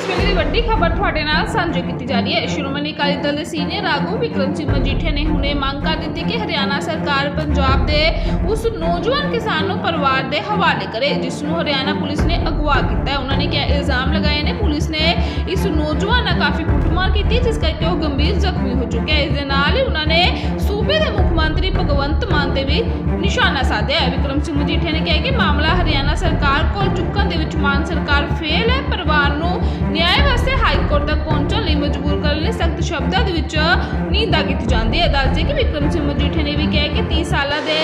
ਇਸ ਵੇਲੇ ਦੀ ਵੱਡੀ ਖਬਰ ਤੁਹਾਡੇ ਨਾਲ ਸਾਂਝੀ ਕੀਤੀ ਜਾ ਰਹੀ ਹੈ। ਸ਼੍ਰੋਮਣੀ ਅਕਾਲੀ ਦਲ ਦੇ ਸੀਨੀਅਰ ਆਗੂ ਵਿਕਰਮ ਸਿੰਘ ਮਜੀਠੀਆ ਨੇ ਹੁਣੇ ਮੰਗ ਕਰ ਦਿੱਤੀ ਕਿ ਹਰਿਆਣਾ ਸਰਕਾਰ ਪੰਜਾਬ ਦੇ ਉਸ ਨੌਜਵਾਨ ਕਿਸਾਨ ਨੂੰ ਪਰਿਵਾਰ ਦੇ ਹਵਾਲੇ ਕਰੇ, ਜਿਸ ਨੂੰ ਹਰਿਆਣਾ ਪੁਲਿਸ ਨੇ ਅਗਵਾ ਕੀਤਾ ਹੈ। ਉਹਨਾਂ ਨੇ ਕਿਹਾ, ਇਲਜ਼ਾਮ ਲਗਾਏ ਨੇ। ਪੁਲਿਸ ਨੇ ਇਸ ਨੌਜਵਾਨ ਨਾਲ ਕਾਫੀ ਕੁੱਟਮਾਰ ਕੀਤੀ, ਜਿਸ ਕਰਕੇ ਉਹ ਗੰਭੀਰ ਜ਼ਖਮੀ ਹੋ ਚੁੱਕਿਆ ਹੈ। ਇਸ ਦੇ ਨਾਲ ਹੀ ਉਹਨਾਂ ਨੇ ਸੂਬੇ ਦੇ ਮੁੱਖ ਮੰਤਰੀ ਭਗਵੰਤ ਮਾਨ ਤੇ ਵੀ ਨਿਸ਼ਾਨਾ ਸਾਧਿਆ ਹੈ। ਵਿਕਰਮ ਸਿੰਘ ਮਜੀਠੀਆ ਨੇ ਕਿਹਾ ਕਿ ਮਾਮਲਾ ਹਰਿਆਣਾ ਸਰਕਾਰ ਕੋਲ ਚੁੱਕਣ ਦੇ ਵਿੱਚ ਮਾਨ ਸਰਕਾਰ ਫੇਲ ਹੈ। ਪਰਿਵਾਰ ਨੂੰ ਨਿਆਂ ਵਾਸਤੇ ਹਾਈ ਕੋਰਟ ਤੱਕ ਪਹੁੰਚਣ ਲਈ ਮਜਬੂਰ ਕਰਨ ਲਈ ਸਖਤ ਸ਼ਬਦਾਂ ਦੇ ਵਿੱਚ ਨਿੰਦਾ ਕੀਤੀ ਜਾਂਦੀ ਹੈ। ਦੱਸਦੇ ਕਿ ਵਿਕਰਮ ਸਿੰਘ ਮਜੀਠੀਆ ਨੇ ਵੀ ਕਿਹਾ ਕਿ 30 ਸਾਲਾਂ ਦੇ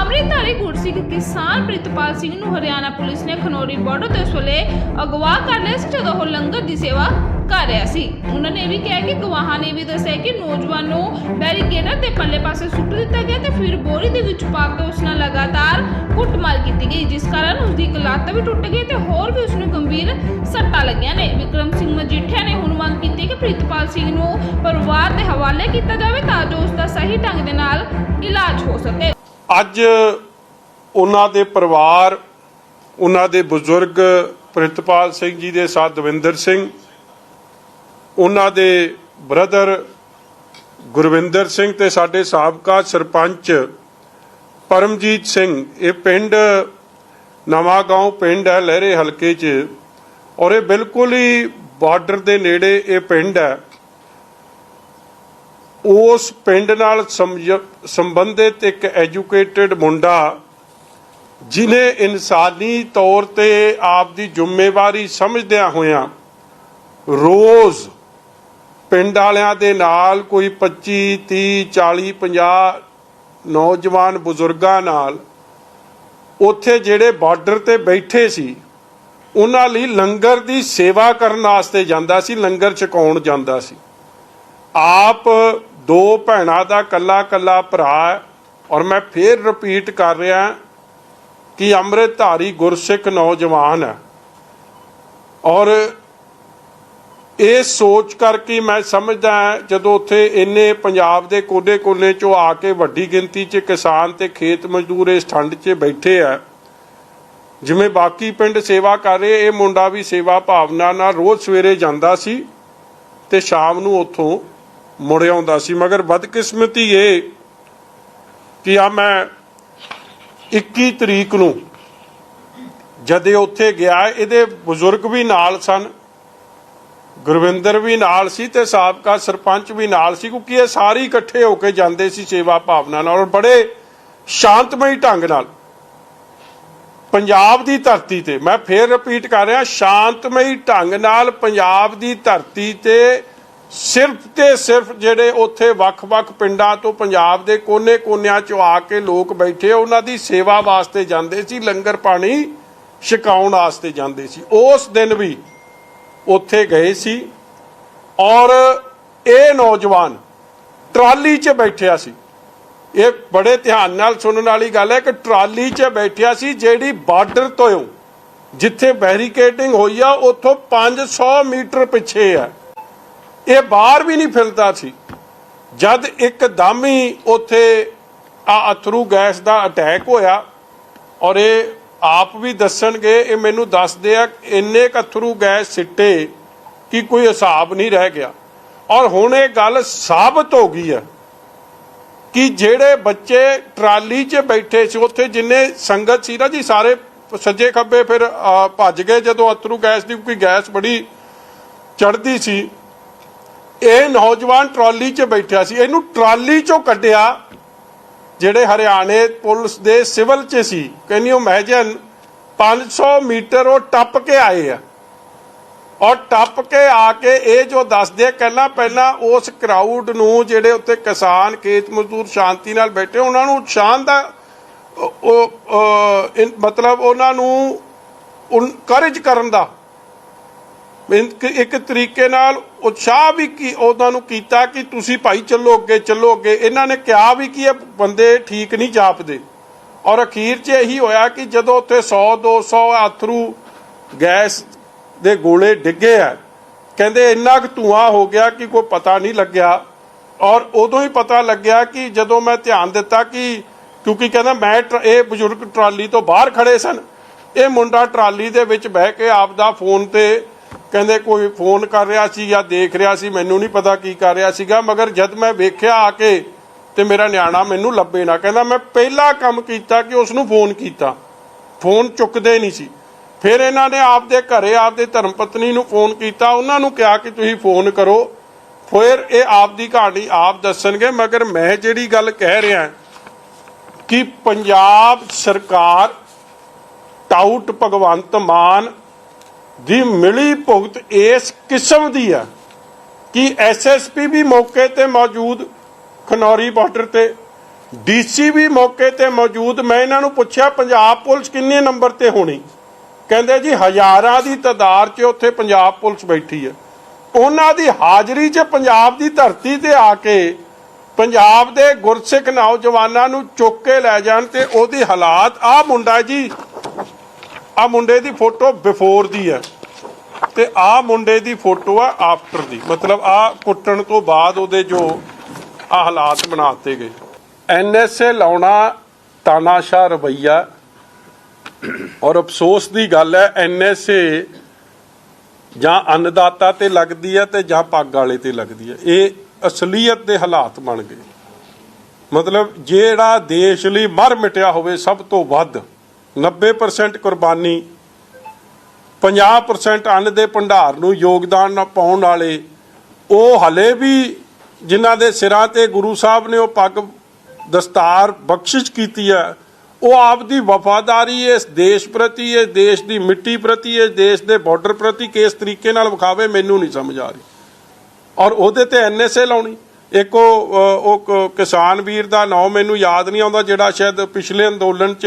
ਅੰਮ੍ਰਿਤਧਾਰੀ ਗੁਰਸਿੱਖ ਕਿਸਾਨ ਪ੍ਰਿਤਪਾਲ ਸਿੰਘ ਨੂੰ ਹਰਿਆਣਾ ਪੁਲਿਸ ਨੇ ਖਨੌਰੀ ਬਾਰਡਰ ਤੇ ਉਸ ਵੇਲੇ ਅਗਵਾ ਕਰ ਲਿਆ ਸੀ। ਜਦੋਂ ਉਹ ਲੰਗਰ ਦੀ ਸੇਵਾ ਕਰ ਰਿਹਾ ਸੀ। ਉਹਨਾਂ ਨੇ ਇਹ ਵੀ ਕਿਹਾ ਕਿ ਗਵਾਹਾਂ ਨੇ ਵੀ ਦੱਸਿਆ ਕਿ ਨੌਜਵਾਨ ਨੂੰ ਬੈਰੀਕੇਡਰ ਦੇ ਪੱਲੇ ਪਾਸੇ ਸੁੱਟ ਦਿੱਤਾ ਗਿਆ ਤੇ ਫਿਰ ਬੋਰੀ ਦੇ ਵਿੱਚ ਪਾ ਕੇ ਉਸ ਨਾਲ ਲਗਾਤਾਰ ਕੁੱਟਮਾਰ ਕੀਤੀ ਗਈ, ਜਿਸ ਕਾਰਨ ਉਸ ਦੀ ਇੱਕ ਲੱਤ ਵੀ ਟੁੱਟ ਗਈ ਤੇ ਹੋਰ ਵੀ ਉਸ ਨੂੰ ਗੰਭੀਰ ਸੱਟਾਂ ਲੱਗੀਆਂ ਨੇ। ਵਿਕਰਮ ਸਿੰਘ ਮਜੀਠੀਆ ਨੇ ਹੁਣ ਮੰਗ ਕੀਤੀ ਕਿ ਪ੍ਰਿਤਪਾਲ ਸਿੰਘ ਨੂੰ ਪਰਿਵਾਰ ਦੇ ਹਵਾਲੇ ਕੀਤਾ ਜਾਵੇ ਤਾਂ ਜੋ ਉਸ ਦਾ ਸਹੀ ਢੰਗ ਦੇ ਨਾਲ ਇਲਾਜ ਹੋ ਸਕੇ। ਅੱਜ ਉਹਨਾਂ ਦੇ ਪਰਿਵਾਰ, ਉਹਨਾਂ ਦੇ ਬਜ਼ੁਰਗ ਪ੍ਰਿਤਪਾਲ ਸਿੰਘ ਜੀ ਦੇ ਸਾਥ ਦਵਿੰਦਰ ਸਿੰਘ ਉਹਨਾਂ ਦੇ ਬ੍ਰਦਰ ਗੁਰਵਿੰਦਰ ਸਿੰਘ ਤੇ ਸਾਡੇ ਸਾਬਕਾ ਸਰਪੰਚ ਪਰਮਜੀਤ ਸਿੰਘ। ਇਹ ਪਿੰਡ ਨਵਾਂ ਗਾਉਂ ਪਿੰਡ ਹੈ, ਲਹਿਰੇ ਹਲਕੇ 'ਚ। ਔਰ ਇਹ ਬਿਲਕੁਲ ਹੀ ਬਾਰਡਰ ਦੇ ਨੇੜੇ ਇਹ ਪਿੰਡ ਹੈ। ਉਸ ਪਿੰਡ ਨਾਲ ਸਮਝ- ਸੰਬੰਧਿਤ ਇੱਕ ਐਜੂਕੇਟਿਡ ਮੁੰਡਾ ਜਿਨੇ ਇਨਸਾਨੀ ਤੌਰ ਤੇ ਆਪ ਦੀ ਜ਼ਿੰਮੇਵਾਰੀ ਸਮਝਦਿਆਂ ਹੋਇਆਂ ਰੋਜ਼ ਪਿੰਡ ਵਾਲਿਆਂ ਦੇ ਨਾਲ ਕੋਈ 25 30 40 50 ਨੌਜਵਾਨ ਬਜ਼ੁਰਗਾਂ ਨਾਲ ਉੱਥੇ ਜਿਹੜੇ ਬਾਰਡਰ ਤੇ ਬੈਠੇ ਸੀ, ਉਹਨਾਂ ਲਈ ਲੰਗਰ ਦੀ ਸੇਵਾ ਕਰਨ ਵਾਸਤੇ ਜਾਂਦਾ ਸੀ, ਲੰਗਰ ਛਕਾਉਣ ਜਾਂਦਾ ਸੀ। ਆਪ ਦੋ ਭੈਣਾਂ ਦਾ ਕੱਲਾ ਕੱਲਾ ਭਰਾ ਹੈ ਔਰ ਮੈਂ ਫੇਰ ਰਿਪੀਟ ਕਰ ਰਿਹਾ ਕਿ ਅੰਮ੍ਰਿਤਧਾਰੀ ਗੁਰਸਿੱਖ ਨੌਜਵਾਨ ਹੈ ਔਰ ਇਹ ਸੋਚ ਕਰਕੇ ਮੈਂ ਸਮਝਦਾ ਜਦੋਂ ਉੱਥੇ ਇੰਨੇ ਪੰਜਾਬ ਦੇ ਕੋਨੇ-ਕੋਨੇ ਚੋਂ ਆ ਕੇ ਵੱਡੀ ਗਿਣਤੀ 'ਚ ਕਿਸਾਨ ਤੇ ਖੇਤ ਮਜ਼ਦੂਰ ਇਸ ਠੰਡ 'ਚ ਬੈਠੇ ਆ, ਜਿਵੇਂ ਬਾਕੀ ਪਿੰਡ ਸੇਵਾ ਕਰ ਰਹੇ, ਇਹ ਮੁੰਡਾ ਵੀ ਸੇਵਾ ਭਾਵਨਾ ਨਾਲ ਰੋਜ਼ ਸਵੇਰੇ ਜਾਂਦਾ ਸੀ ਤੇ ਸ਼ਾਮ ਨੂੰ ਉੱਥੋਂ ਮੁੜ ਆਉਂਦਾ ਸੀ। ਮਗਰ ਬਦਕਿਸਮਤੀ ਇਹ ਕਿ ਆ ਮੈਂ 21 ਤਰੀਕ ਨੂੰ ਜਦੇ ਉੱਥੇ ਗਿਆ, ਇਹਦੇ ਬਜ਼ੁਰਗ ਵੀ ਨਾਲ ਸਨ ਗੁਰਵਿੰਦਰ ਵੀ ਨਾਲ ਸੀ ਤੇ ਸਾਬਕਾ ਸਰਪੰਚ ਵੀ ਨਾਲ ਸੀ, ਕਿਉਂਕਿ ਇਹ ਸਾਰੇ ਇਕੱਠੇ ਹੋ ਕੇ ਜਾਂਦੇ ਸੀ ਸੇਵਾ ਭਾਵਨਾ ਨਾਲ ਔਰ ਬੜੇ ਸ਼ਾਂਤਮਈ ਢੰਗ ਨਾਲ। ਪੰਜਾਬ ਦੀ ਧਰਤੀ ਤੇ, ਮੈਂ ਫੇਰ ਰਿਪੀਟ ਕਰ ਰਿਹਾ, ਸ਼ਾਂਤਮਈ ਢੰਗ ਨਾਲ ਪੰਜਾਬ ਦੀ ਧਰਤੀ ਤੇ ਸਿਰਫ ਤੇ ਸਿਰਫ ਜਿਹੜੇ ਉੱਥੇ ਵੱਖ-ਵੱਖ ਪਿੰਡਾਂ ਤੋਂ ਪੰਜਾਬ ਦੇ ਕੋਨੇ-ਕੋਨਿਆਂ ਚੋਂ ਆ ਕੇ ਲੋਕ ਬੈਠੇ, ਉਹਨਾਂ ਦੀ ਸੇਵਾ ਵਾਸਤੇ ਜਾਂਦੇ ਸੀ, ਲੰਗਰ ਪਾਣੀ ਛਕਾਉਣ ਵਾਸਤੇ ਜਾਂਦੇ ਸੀ। ਉਸ ਦਿਨ ਵੀ ਉੱਥੇ ਗਏ ਸੀ ਔਰ ਇਹ ਨੌਜਵਾਨ ਟਰਾਲੀ 'ਚ ਬੈਠਿਆ ਸੀ। ਇਹ ਬੜੇ ਧਿਆਨ ਨਾਲ ਸੁਣਨ ਵਾਲੀ ਗੱਲ ਹੈ ਕਿ ਟਰਾਲੀ 'ਚ ਬੈਠਿਆ ਸੀ ਜਿਹੜੀ ਬਾਰਡਰ ਤੋਂ, ਜਿੱਥੇ ਬੈਰੀਕੇਡਿੰਗ ਹੋਈ ਆ, ਉੱਥੋਂ 500 ਮੀਟਰ ਪਿੱਛੇ ਆ। ਇਹ ਬਾਹਰ ਵੀ ਨਹੀਂ ਫਿਰਦਾ ਸੀ। ਜਦ ਇੱਕ ਦਮ ਹੀ ਉੱਥੇ ਆ ਅਥਰੂ ਗੈਸ ਦਾ ਅਟੈਕ ਹੋਇਆ ਔਰ ਇਹ ਆਪ ਵੀ ਦੱਸਣਗੇ, ਇਹ ਮੈਨੂੰ ਦੱਸਦੇ ਆ, ਇੰਨੇ ਕੁ ਅਥਰੂ ਗੈਸ ਸਿੱਟੇ ਕਿ ਕੋਈ ਹਿਸਾਬ ਨਹੀਂ ਰਹਿ ਗਿਆ। ਔਰ ਹੁਣ ਇਹ ਗੱਲ ਸਾਬਤ ਹੋ ਗਈ ਹੈ ਕਿ ਜਿਹੜੇ ਬੱਚੇ ਟਰਾਲੀ 'ਚ ਬੈਠੇ ਸੀ, ਉੱਥੇ ਜਿੰਨੇ ਸੰਗਤ ਸੀ ਨਾ ਜੀ, ਸਾਰੇ ਸੱਜੇ ਖੱਬੇ ਫਿਰ ਭੱਜ ਗਏ ਜਦੋਂ ਅਥਰੂ ਗੈਸ ਦੀ ਕੋਈ ਗੈਸ ਬੜੀ ਚੜਦੀ ਸੀ। ਇਹ ਨੌਜਵਾਨ ਟਰਾਲੀ 'ਚ ਬੈਠਿਆ ਸੀ, ਇਹਨੂੰ ਟਰਾਲੀ 'ਚੋਂ ਕੱਢਿਆ ਜਿਹੜੇ ਹਰਿਆਣੇ ਪੁਲਿਸ ਦੇ ਸਿਵਲ 'ਚ ਸੀ ਕੈਨ ਯੂ ਇਮੇਜਿਨ 500 ਮੀਟਰ ਉਹ ਟੱਪ ਕੇ ਆਏ ਆ। ਔਰ ਟੱਪ ਕੇ ਆ ਕੇ ਇਹ ਜੋ ਦੱਸਦੇ ਆ, ਪਹਿਲਾਂ ਪਹਿਲਾਂ ਉਸ ਕਰਾਊਡ ਨੂੰ ਜਿਹੜੇ ਉੱਤੇ ਕਿਸਾਨ ਖੇਤ ਮਜ਼ਦੂਰ ਸ਼ਾਂਤੀ ਨਾਲ ਬੈਠੇ ਉਹਨਾਂ ਨੂੰ ਉਤਸ਼ਾਹ ਦਾ ਉਹ- ਮਤਲਬ ਉਹਨਾਂ ਨੂੰ ਇਨਕਰੇਜ ਕਰਨ ਦਾ ਇੱਕ ਤਰੀਕੇ ਨਾਲ ਉਤਸ਼ਾਹ ਵੀ ਕੀ ਉਹਨਾਂ ਨੂੰ ਕੀਤਾ ਕਿ ਤੁਸੀਂ ਭਾਈ ਚੱਲੋ ਅੱਗੇ ਚੱਲੋ ਅੱਗੇ। ਇਹਨਾਂ ਨੇ ਕਿਹਾ ਵੀ ਕਿ ਇਹ ਬੰਦੇ ਠੀਕ ਨਹੀਂ ਜਾਪਦੇ। ਔਰ ਅਖੀਰ 'ਚ ਇਹੀ ਹੋਇਆ ਕਿ ਜਦੋਂ ਉੱਥੇ 100 200 ਅਥਰੂ ਗੈਸ ਦੇ ਗੋਲੇ ਡਿੱਗੇ ਆ, ਕਹਿੰਦੇ ਇੰਨਾ ਕੁ ਧੂਆਂ ਹੋ ਗਿਆ ਕਿ ਕੋਈ ਪਤਾ ਨਹੀਂ ਲੱਗਿਆ। ਔਰ ਉਦੋਂ ਹੀ ਪਤਾ ਲੱਗਿਆ ਕਿ ਜਦੋਂ ਮੈਂ ਧਿਆਨ ਦਿੱਤਾ ਕਿ ਕਿਉਂਕਿ ਕਹਿੰਦਾ ਮੈਂ ਟਰ- ਇਹ ਬਜ਼ੁਰਗ ਟਰਾਲੀ ਤੋਂ ਬਾਹਰ ਖੜੇ ਸਨ। ਇਹ ਮੁੰਡਾ ਟਰਾਲੀ ਦੇ ਵਿੱਚ ਬਹਿ ਕੇ ਆਪ ਦਾ ਫੋਨ ਤੇ ਕਹਿੰਦੇ ਕੋਈ ਫੋਨ ਕਰ ਰਿਹਾ ਸੀ ਜਾਂ ਦੇਖ ਰਿਹਾ ਸੀ, ਮੈਨੂੰ ਨਹੀਂ ਪਤਾ ਕੀ ਕਰ ਰਿਹਾ ਸੀਗਾ, ਮਗਰ ਜਦ ਮੈਂ ਵੇਖਿਆ ਆ ਕੇ ਤੇ ਮੇਰਾ ਨਿਆਣਾ ਮੈਨੂੰ ਲੱਭੇ ਨਾ, ਕਹਿੰਦਾ ਮੈਂ ਪਹਿਲਾ ਕੰਮ ਕੀਤਾ ਕਿ ਉਸ ਨੂੰ ਫੋਨ ਕੀਤਾ। ਫੋਨ ਚੁੱਕਦੇ ਨਹੀਂ ਸੀ। ਫਿਰ ਇਹਨਾਂ ਨੇ ਆਪਦੇ ਘਰੇ ਆਪਦੇ ਧਰਮ ਪਤਨੀ ਨੂੰ ਫੋਨ ਕੀਤਾ, ਉਹਨਾਂ ਨੂੰ ਕਿਹਾ ਕਿ ਤੁਸੀਂ ਫੋਨ ਕਰੋ। ਫਿਰ ਇਹ ਆਪਦੀ ਕਹਾਣੀ ਆਪ ਦੱਸਣਗੇ, ਮਗਰ ਮੈਂ ਜਿਹੜੀ ਗੱਲ ਕਹਿ ਰਿਹਾ, ਕਿ ਪੰਜਾਬ ਸਰਕਾਰ, ਟਾਊਟ ਭਗਵੰਤ ਮਾਨ ਦੀ ਮਿਲੀ ਭੁਗਤ ਇਸ ਕਿਸਮ ਦੀ ਆ ਕਿ ਐਸਐਸਪੀ ਵੀ ਮੌਕੇ ਤੇ ਮੌਜੂਦ, ਖਨੌਰੀ ਬਾਰਡਰ ਤੇ ਡੀਸੀ ਵੀ ਮੌਕੇ ਤੇ ਮੌਜੂਦ। ਮੈਂ ਇਹਨਾਂ ਨੂੰ ਪੁੱਛਿਆ, ਪੰਜਾਬ ਪੁਲਿਸ ਕਿੰਨੇ ਨੰਬਰ ਤੇ ਹੋਣੀ? ਕਹਿੰਦੇ ਜੀ ਹਜ਼ਾਰਾਂ ਦੀ ਤਾਦਾਦ 'ਚ ਉੱਥੇ ਪੰਜਾਬ ਪੁਲਿਸ ਬੈਠੀ ਹੈ ਉਹਨਾਂ ਦੀ ਹਾਜ਼ਰੀ 'ਚ ਪੰਜਾਬ ਦੀ ਧਰਤੀ ਤੇ ਆ ਕੇ ਪੰਜਾਬ ਦੇ ਗੁਰਸਿੱਖ ਨੌਜਵਾਨਾਂ ਨੂੰ ਚੁੱਕ ਕੇ ਲੈ ਜਾਣ ਤੇ ਉਹਦੀ ਹਾਲਾਤ ਆ ਮੁੰਡਾ ਜੀ ਆ ਮੁੰਡੇ ਦੀ ਫੋਟੋ ਬਿਫੋਰ ਦੀ ਹੈ। ਤੇ ਆ ਮੁੰਡੇ ਦੀ ਫੋਟੋ ਆ ਆਫਟਰ ਦੀ। ਮਤਲਬ ਆ ਕੁੱਟਣ ਤੋਂ ਬਾਅਦ ਉਹਦੇ ਜੋ ਆ ਹਾਲਾਤ ਬਣਾਤੇ ਗਏ। ਐਨਐਸਏ ਲਾਉਣਾ ਤਾਨਾਸ਼ਾ ਰਵਈਆ। ਔਰ ਅਫਸੋਸ ਦੀ ਗੱਲ ਹੈ ਐਨਐਸਏ ਜਾਂ ਅੰਨਦਾਤਾ ਤੇ ਲੱਗਦੀ ਹੈ ਤੇ ਜਾਂ ਪੱਗ ਵਾਲੇ ਤੇ ਲੱਗਦੀ ਹੈ। ਇਹ ਅਸਲੀਅਤ ਦੇ ਹਾਲਾਤ ਬਣ ਗਏ। ਮਤਲਬ ਜਿਹੜਾ ਦੇਸ਼ ਲਈ ਮਰ ਮਿਟਿਆ ਹੋਵੇ ਸਭ ਤੋਂ ਵੱਧ 90% ਕੁਰਬਾਨੀ 50% ਅੰਨ ਦੇ ਭੰਡਾਰ ਨੂੰ ਯੋਗਦਾਨ ਨਾ ਪਾਉਣ ਵਾਲੇ, ਉਹ ਹਲੇ ਵੀ ਜਿਨ੍ਹਾਂ ਦੇ ਸਿਰਾਂ ਤੇ ਗੁਰੂ ਸਾਹਿਬ ਨੇ ਉਹ ਪੱਗ ਦਸਤਾਰ ਬਖਸ਼ਿਸ਼ ਕੀਤੀ ਹੈ, ਉਹ ਆਪ ਦੀ ਵਫਾਦਾਰੀ ਇਸ ਦੇਸ਼ ਪ੍ਰਤੀ, ਇਸ ਦੇਸ਼ ਦੀ ਮਿੱਟੀ ਪ੍ਰਤੀ, ਇਸ ਦੇਸ਼ ਦੇ ਬਾਰਡਰ ਪ੍ਰਤੀ ਕਿਸ ਤਰੀਕੇ ਨਾਲ ਵਿਖਾਵੇ, ਮੈਨੂੰ ਨਹੀਂ ਸਮਝ ਆ ਰਹੀ। ਔਰ ਉਹਦੇ ਤੇ ਐਨਐਸਏ ਲਾਉਣੀ। ਇੱਕ ਉਹ ਉਹ ਕ- ਕਿਸਾਨ ਵੀਰ ਦਾ ਨਾਮ ਮੈਨੂੰ ਯਾਦ ਨਹੀਂ ਆਉਂਦਾ, ਜਿਹੜਾ ਸ਼ਾਇਦ ਪਿਛਲੇ ਅੰਦੋਲਨ 'ਚ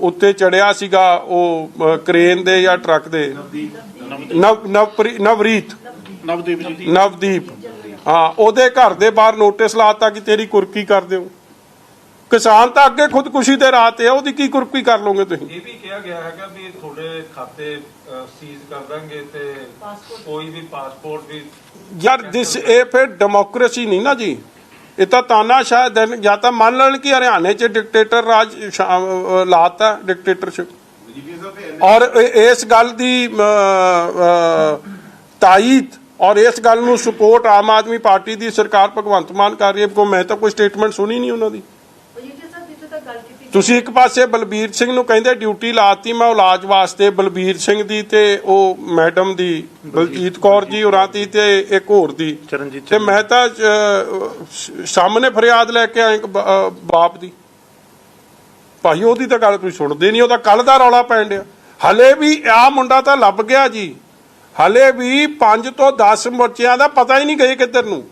ਉੱਤੇ ਚੜਿਆ ਸੀਗਾ ਉਹ ਕਰੇਨ ਦੇ ਜਾਂ ਟਰੱਕ ਦੇ? ਨਵ ਨਵਰੀਤ। ਨਵਦੀਪ ਜੀ ਨਵਦੀਪ। ਹਾਂ ਉਹਦੇ ਘਰ ਦੇ ਬਾਹਰ ਨੋਟਿਸ ਲਾਤਾ ਕਿ ਤੇਰੀ ਕੁਰਕੀ ਕਰ ਦਿਓ। ਕਿਸਾਨ ਤਾਂ ਅੱਗੇ ਖੁਦਕੁਸ਼ੀ ਦੇ ਰਾਹ ਤੇ ਆ ਉਹਦੀ ਕੀ ਕੁਰਕੀ ਕਰ ਲੋਗੇ ਤੁਸੀਂ? ਇਹ ਵੀ ਕਿਹਾ ਗਿਆ ਹੈਗਾ ਵੀ ਤੁਹਾਡੇ ਖਾਤੇ ਸੀਜ਼ ਕਰ ਦਾਂਗੇ ਤੇ ਕੋਈ ਵੀ ਪਾਸਪੋਰਟ ਵੀ ਯਾਰ ਦਿਸ ਇਹ ਫਿਰ ਡੈਮੋਕ੍ਰੇਸੀ ਨਹੀਂ ਨਾ ਜੀ। ਇਹ ਤਾਂ ਤਾਨਾਸ਼ਾਹ ਦਿਨ ਜਾਂ ਤਾਂ ਮੰਨ ਲੈਣ ਕਿ ਹਰਿਆਣੇ 'ਚ ਡਿਕਟੇਟਰ ਰਾਜ ਸ਼ਾ- ਲਾਤਾ ਡਿਕਟੇਟਰਸ਼ਿਪ ਔਰ ਇਸ ਗੱਲ ਦੀ ਅਹ, ਤਾਇਦ ਔਰ ਇਸ ਗੱਲ ਨੂੰ ਸਪੋਰਟ ਆਮ ਆਦਮੀ ਪਾਰਟੀ ਦੀ ਸਰਕਾਰ ਭਗਵੰਤ ਮਾਨ ਕਰ ਰਹੀ ਹੈ। ਕੋ ਮੈਂ ਤਾਂ ਕੋਈ ਸਟੇਟਮੈਂਟ ਸੁਣੀ ਨਹੀਂ ਉਹਨਾਂ ਦੀ ਜੀ ਸਾਹਿਬ ਜਿੱਥੇ ਤੱਕ ਗੱਲ ਕੀਤੀ ਤੁਸੀਂ ਇੱਕ ਪਾਸੇ ਬਲਬੀਰ ਸਿੰਘ ਨੂੰ ਕਹਿੰਦੇ ਡਿਊਟੀ ਲਾਤੀ ਮੈਂ ਇਲਾਜ ਵਾਸਤੇ ਬਲਬੀਰ ਸਿੰਘ ਦੀ ਤੇ ਉਹ ਮੈਡਮ ਦੀ ਬਲਜੀਤ ਕੌਰ ਜੀ ਹੋਰਾਂ ਦੀ ਤੇ ਇੱਕ ਹੋਰ ਦੀ। ਚਰਨਜੀਤ ਤੇ ਮੈਂ ਤਾਂ ਸਾਹਮਣੇ ਫਰਿਆਦ ਲੈ ਕੇ ਆਏ ਅਹ, ਬਾਪ ਦੀ। ਭਾਈ ਉਹਦੀ ਤਾਂ ਗੱਲ ਤੁਸੀਂ ਸੁਣਦੇ ਨਹੀਂ ਉਹਦਾ ਕੱਲ ਦਾ ਰੌਲਾ ਪੈਣ ਡਿਆ। ਹਲੇ ਵੀ ਆ ਮੁੰਡਾ ਤਾਂ ਲੱਭ ਗਿਆ ਜੀ। ਹਲੇ ਵੀ 5 ਤੋਂ 10 ਬੱਚਿਆਂ ਦਾ ਪਤਾ ਹੀ ਨਹੀਂ ਗਏ ਕਿੱਧਰ ਨੂੰ।